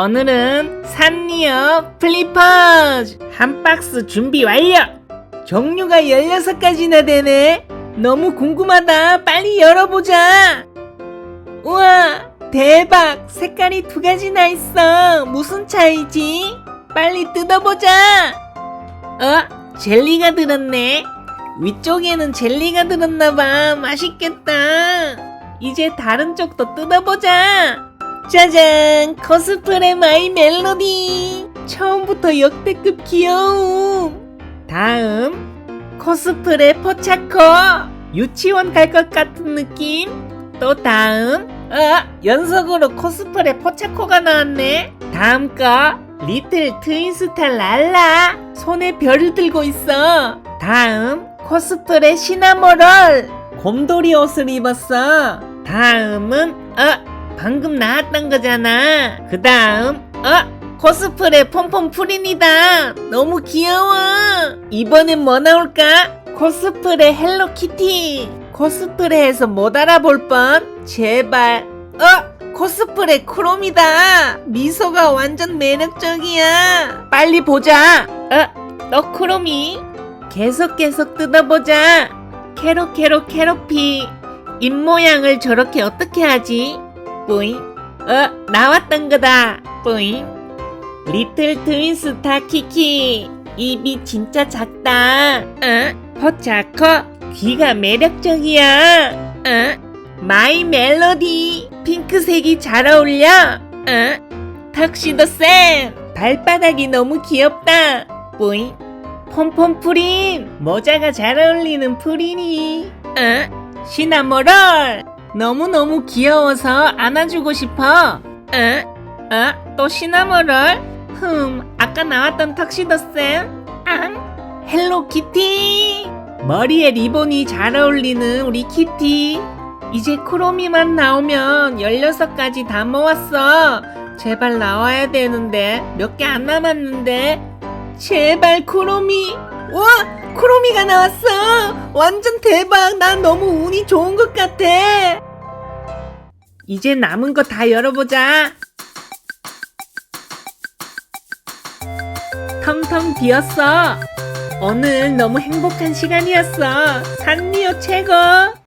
오늘은 산리어 플리퍼즈 한 박스 준비 완료! 종류가 16가지나 되네? 너무 궁금하다. 빨리 열어보자. 우와, 대박! 색깔이 두 가지나 있어. 무슨 차이지? 빨리 뜯어보자. 어? 젤리가 들었네. 위쪽에는 젤리가 들었나봐. 맛있겠다. 이제 다른 쪽도 뜯어보자. 짜잔! 코스프레 마이 멜로디! 처음부터 역대급 귀여움! 다음, 코스프레 포차코! 유치원 갈 것 같은 느낌? 또 다음, 아, 연속으로 코스프레 포차코가 나왔네? 다음 거, 리틀 트윈스타 랄라! 손에 별을 들고 있어! 다음, 코스프레 시나모롤! 곰돌이 옷을 입었어! 다음은, 어, 방금 나왔던 거잖아. 그 다음, 어? 코스프레 폼폼 프린이다. 너무 귀여워. 이번엔 뭐 나올까? 코스프레 헬로키티. 코스프레에서 못 알아볼 뻔. 제발. 어? 코스프레 크롬이다. 미소가 완전 매력적이야. 빨리 보자. 어? 너 크롬이? 계속 계속 뜯어보자. 캐로 캐로 캐로피. 입 모양을 저렇게 어떻게 하지? 뿌잉. 어, 나왔던 거다. 뿌잉. 리틀 트윈스타 키키. 입이 진짜 작다. 어? 포차코. 귀가 매력적이야. 어? 마이 멜로디. 핑크색이 잘 어울려. 어? 턱시도 쌤. 발바닥이 너무 귀엽다. 뿌잉. 폼폼 프린. 모자가 잘 어울리는 프린이. 어? 시나모롤. 너무너무 귀여워서 안아주고 싶어. 에? 어? 또 시나모롤? 흠, 아까 나왔던 턱시도쌤? 앙? 헬로키티! 머리에 리본이 잘 어울리는 우리 키티. 이제 크로미만 나오면 16가지 다 모았어. 제발 나와야 되는데. 몇 개 안 남았는데. 제발 크로미. 와! 크로미가 나왔어! 완전 대박! 난 너무 운이 좋은 것 같아! 이제 남은 거 다 열어보자! 텅텅 비었어! 오늘 너무 행복한 시간이었어! 산리오 최고!